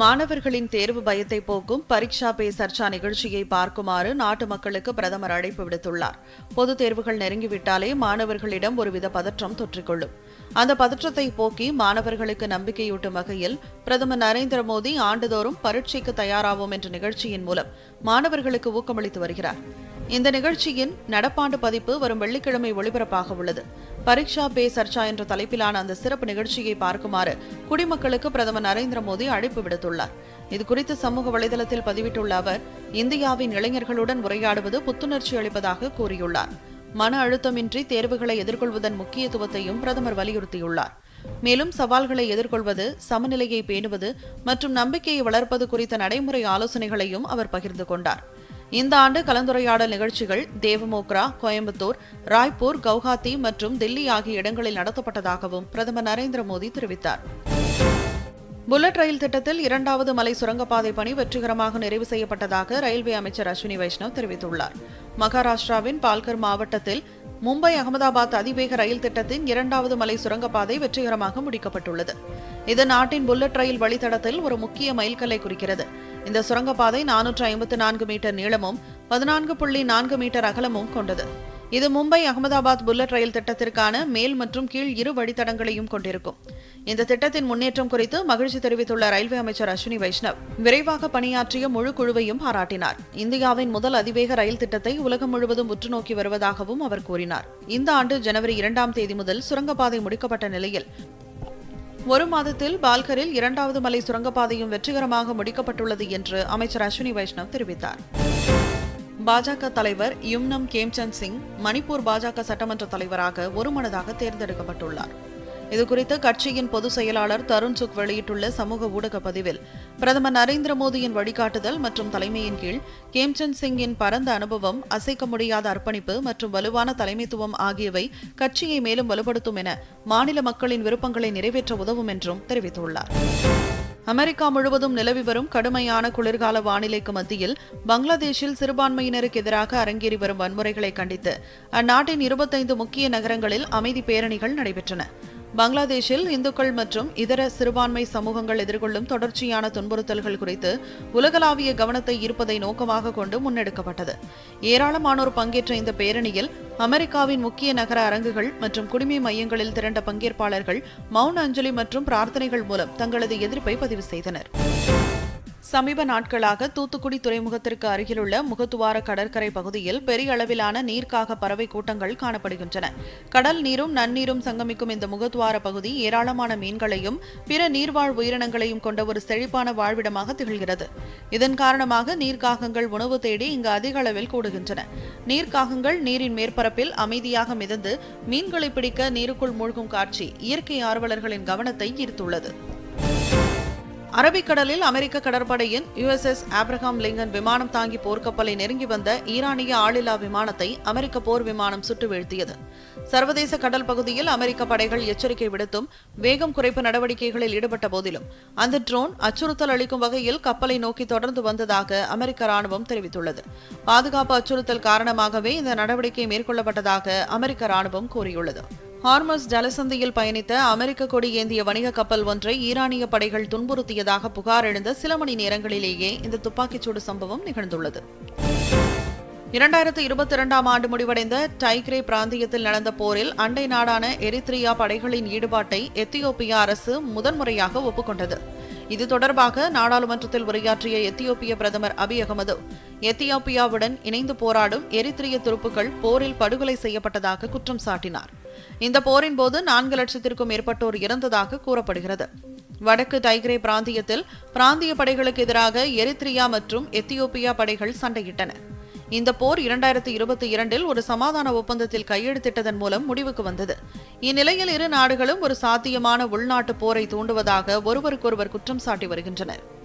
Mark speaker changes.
Speaker 1: மாணவர்களின் தேர்வு பயத்தை போக்கும் பரீட்சா பே சர்ச்சா நிகழ்ச்சியை பார்க்குமாறு நாட்டு மக்களுக்கு பிரதமர் அழைப்பு விடுத்துள்ளார் பொதுத் தேர்வுகள் நெருங்கிவிட்டாலே மாணவர்களிடம் ஒருவித பதற்றம் தொற்றிக்கொள்ளும் அந்த பதற்றத்தை போக்கி மாணவர்களுக்கு நம்பிக்கையூட்டும் வகையில் பிரதமர் நரேந்திர மோடி ஆண்டுதோறும் பரீட்சைக்கு தயாராவோம் என்ற நிகழ்ச்சியின் மூலம் மாணவர்களுக்கு ஊக்கமளித்து வருகிறார் இந்த நிகழ்ச்சியின் நடப்பாண்டு பதிப்பு வரும் வெள்ளிக்கிழமை ஒளிபரப்பாக உள்ளது பரீட்சா பே சர்ச்சா என்ற தலைப்பிலான அந்த சிறப்பு நிகழ்ச்சியை பார்க்குமாறு குடிமக்களுக்கு பிரதமர் நரேந்திர மோடி அழைப்பு விடுத்துள்ளார் இதுகுறித்து சமூக வலைதளத்தில் பதிவிட்டுள்ள அவர் இந்தியாவின் இளைஞர்களுடன் உரையாடுவது புத்துணர்ச்சி அளிப்பதாக கூறியுள்ளார் மன அழுத்தமின்றி தேர்வுகளை எதிர்கொள்வதன் முக்கியத்துவத்தையும் பிரதமர் வலியுறுத்தியுள்ளார் மேலும் சவால்களை எதிர்கொள்வது சமநிலையை பேணுவது மற்றும் நம்பிக்கையை வளர்ப்பது குறித்த நடைமுறை ஆலோசனைகளையும் அவர் பகிர்ந்து கொண்டார் இந்த ஆண்டு கலந்துரையாடல் நிகழ்ச்சிகள் தேவமோக்ரா கோயம்புத்தூர் ராய்ப்பூர் கவுஹாத்தி மற்றும் தில்லி ஆகிய இடங்களில் நடத்தப்பட்டதாகவும் பிரதமர் நரேந்திர மோடி தெரிவித்தார் புல்லட் ரயில் திட்டத்தில் இரண்டாவது மலை சுரங்கப்பாதை பணி வெற்றிகரமாக நிறைவு செய்யப்பட்டதாக ரயில்வே அமைச்சர் அஸ்வினி வைஷ்ணவ் தெரிவித்துள்ளார் மகாராஷ்டிராவின் பால்கர் மாவட்டத்தில் மும்பை அகமதாபாத் அதிவேக ரயில் திட்டத்தின் இரண்டாவது மலை சுரங்கப்பாதை வெற்றிகரமாக முடிக்கப்பட்டுள்ளது இது நாட்டின் புல்லட் ரயில் வழித்தடத்தில் ஒரு முக்கிய மைல்கல்லை குறிக்கிறது இந்த சுரங்கப்பாதை நானூற்று ஐம்பத்து நான்கு மீட்டர் நீளமும் பதினான்கு புள்ளி நான்கு மீட்டர் அகலமும் கொண்டது இது மும்பை அகமதாபாத் புல்லட் ரயில் திட்டத்திற்கான மேல் மற்றும் கீழ் இரு வழித்தடங்களையும் கொண்டிருக்கும் இந்த திட்டத்தின் முன்னேற்றம் குறித்து மகிழ்ச்சி தெரிவித்துள்ள ரயில்வே அமைச்சர் அஸ்வினி வைஷ்ணவ் விரைவாக பணியாற்றிய முழு குழுவையும் பாராட்டினார் இந்தியாவின் முதல் அதிவேக ரயில் திட்டத்தை உலகம் முழுவதும் உற்றுநோக்கி வருவதாகவும் அவர் கூறினார் இந்த ஆண்டு ஜனவரி இரண்டாம் தேதி முதல் சுரங்கப்பாதை முடிக்கப்பட்ட நிலையில் ஒரு மாதத்தில் பால்கரில் இரண்டாவது மலை சுரங்கப்பாதையும் வெற்றிகரமாக முடிக்கப்பட்டுள்ளது என்று அமைச்சர் அஸ்வினி வைஷ்ணவ் தெரிவித்தார் பாஜக தலைவர் யும்னம் கேம்சந்த் சிங் மணிப்பூர் பாஜக சட்டமன்ற தலைவராக ஒருமனதாக தேர்ந்தெடுக்கப்பட்டுள்ளார் இதுகுறித்து கட்சியின் பொதுச் செயலாளர் தருண் சுக் வெளியிட்டுள்ள சமூக ஊடக பதிவில் பிரதமர் நரேந்திர மோடியின் வழிகாட்டுதல் மற்றும் தலைமையின் கீழ் கேம்சந்த் சிங்கின் பரந்த அனுபவம் அசைக்க முடியாத அர்ப்பணிப்பு மற்றும் வலுவான தலைமைத்துவம் ஆகியவை கட்சியை மேலும் வலுப்படுத்தும் என மாநில மக்களின் விருப்பங்களை நிறைவேற்ற உதவும் என்றும் தெரிவித்துள்ளார் அமெரிக்கா முழுவதும் நிலவி வரும் கடுமையான குளிர்கால வானிலைக்கு மத்தியில் பங்களாதேஷில் சிறுபான்மையினருக்கு எதிராக அரங்கேறி வரும் வன்முறைகளை கண்டித்து அந்நாட்டின் இருபத்தைந்து முக்கிய நகரங்களில் அமைதி பேரணிகள் நடைபெற்றன பங்களாதேஷில் இந்துக்கள் மற்றும் இதர சிறுபான்மை சமூகங்கள் எதிர்கொள்ளும் தொடர்ச்சியான துன்புறுத்தல்கள் குறித்து உலகளாவிய கவனத்தை ஈர்ப்பதை நோக்கமாக கொண்டு முன்னெடுக்கப்பட்டது ஏராளமானோர் பங்கேற்ற இந்த பேரணியில் அமெரிக்காவின் முக்கிய நகர அரங்குகள் மற்றும் குடிமை மையங்களில் திரண்ட பங்கேற்பாளர்கள் மவுன அஞ்சலி மற்றும் பிரார்த்தனைகள் மூலம் தங்களது எதிர்ப்பை பதிவு செய்தனர் சமீப நாட்களாக தூத்துக்குடி துறைமுகத்திற்கு அருகிலுள்ள முகத்துவார கடற்கரை பகுதியில் பெரிய அளவிலான நீர்க்காக பறவை கூட்டங்கள் காணப்படுகின்றன கடல் நீரும் நன்னீரும் சங்கமிக்கும் இந்த முகத்துவார பகுதி ஏராளமான மீன்களையும் பிற நீர்வாழ் உயிரினங்களையும் கொண்ட ஒரு செழிப்பான வாழ்விடமாக திகழ்கிறது இதன் காரணமாக நீர்க்காகங்கள் உணவு தேடி இங்கு அதிக அளவில் கூடுகின்றன நீர்க்காகங்கள் நீரின் மேற்பரப்பில் அமைதியாக மிதந்து மீன்களை பிடிக்க நீருக்குள் மூழ்கும் காட்சி இயற்கை ஆர்வலர்களின் கவனத்தை ஈர்த்துள்ளது அரபிக்கடலில் அமெரிக்க கடற்படையின் யுஎஸ்எஸ் ஆப்ரஹாம் லிங்கன் விமானம் தாங்கி போர்க்கப்பலை நெருங்கி வந்த ஈரானிய ஆளில்லா விமானத்தை அமெரிக்க போர் விமானம் சுட்டு வீழ்த்தியது சர்வதேச கடல் பகுதியில் அமெரிக்க படைகள் எச்சரிக்கை விடுத்தும் வேகம் குறைப்பு நடவடிக்கைகளில் ஈடுபட்ட போதிலும் அந்த ட்ரோன் அச்சுறுத்தல் அளிக்கும் வகையில் கப்பலை நோக்கி தொடர்ந்து வந்ததாக அமெரிக்க ராணுவம் தெரிவித்துள்ளது பாதுகாப்பு அச்சுறுத்தல் காரணமாகவே இந்த நடவடிக்கை மேற்கொள்ளப்பட்டதாக அமெரிக்க ராணுவம் கூறியுள்ளது ஹார்மஸ் ஜலசந்தியில் பயணித்த அமெரிக்க கொடி ஏந்திய வணிக கப்பல் ஒன்றை ஈரானிய படைகள் துன்புறுத்தியதாக புகார் எழுந்த சில மணி நேரங்களிலேயே இந்த துப்பாக்கிச்சூடு சம்பவம் நிகழ்ந்துள்ளது இரண்டாயிரத்து இருபத்தி இரண்டாம் ஆண்டு முடிவடைந்த டைக்ரே பிராந்தியத்தில் நடந்த போரில் அண்டை நாடான எரித்ரியா படைகளின் ஈடுபாட்டை எத்தியோப்பியா அரசு முதன்முறையாக ஒப்புக்கொண்டது இது தொடர்பாக நாடாளுமன்றத்தில் உரையாற்றிய எத்தியோப்பிய பிரதமர் அபி அகமது எத்தியோப்பியாவுடன் இணைந்து போராடும் எரித்திரிய துருப்புகள் போரில் படுகொலை செய்யப்பட்டதாக குற்றம் சாட்டினார் இந்த போரின் போது நான்கு லட்சத்திற்கும் மேற்பட்டோர் இறந்ததாக கூறப்படுகிறது வடக்கு டைக்ரே பிராந்தியத்தில் பிராந்திய படைகளுக்கு எதிராக எரித்ரியா மற்றும் எத்தியோப்பியா படைகள் சண்டையிட்டன இந்த போர் இரண்டாயிரத்தி இருபத்தி இரண்டில் ஒரு சமாதான ஒப்பந்தத்தில் கையெழுத்திட்டதன் மூலம் முடிவுக்கு வந்தது இந்நிலையில் இரு நாடுகளும் ஒரு சாத்தியமான உள்நாட்டு போரை தூண்டுவதாக ஒருவருக்கொருவர் குற்றம் சாட்டி வருகின்றனர்